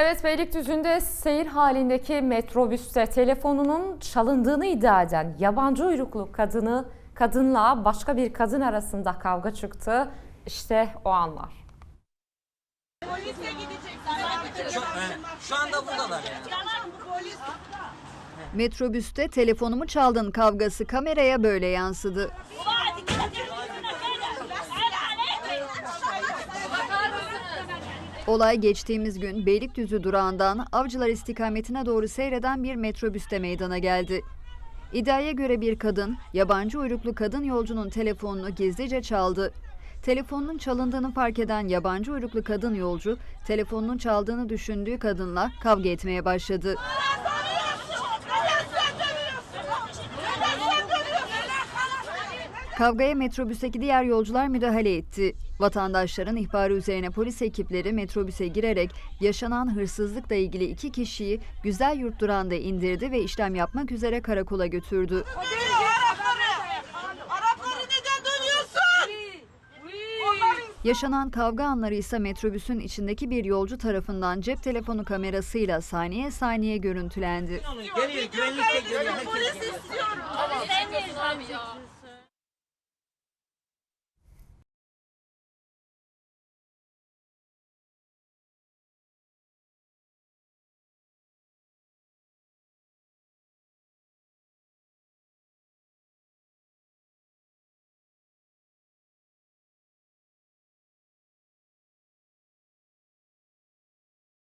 Evet Beylikdüzü'nde seyir halindeki metrobüste telefonunun çalındığını iddia eden yabancı uyruklu kadını kadınla başka bir kadın arasında kavga çıktı. İşte o anlar. Şu, şu anda buradalar yani. Metrobüste telefonumu çaldın kavgası kameraya böyle yansıdı. Olay geçtiğimiz gün Beylikdüzü durağından Avcılar istikametine doğru seyreden bir metrobüste meydana geldi. İddiaya göre bir kadın, yabancı uyruklu kadın yolcunun telefonunu gizlice çaldı. Telefonunun çalındığını fark eden yabancı uyruklu kadın yolcu, telefonunun çaldığını düşündüğü kadınla kavga etmeye başladı. Kavgaya metrobüsteki diğer yolcular müdahale etti. Vatandaşların ihbarı üzerine polis ekipleri metrobüse girerek yaşanan hırsızlıkla ilgili iki kişiyi Güzel Yurt durağında indirdi ve işlem yapmak üzere karakola götürdü. Arapları neden dönüyorsun? Onların Yaşanan kavga anları ise metrobüsün içindeki bir yolcu tarafından cep telefonu kamerasıyla saniye saniye görüntülendi. Polis istiyorum.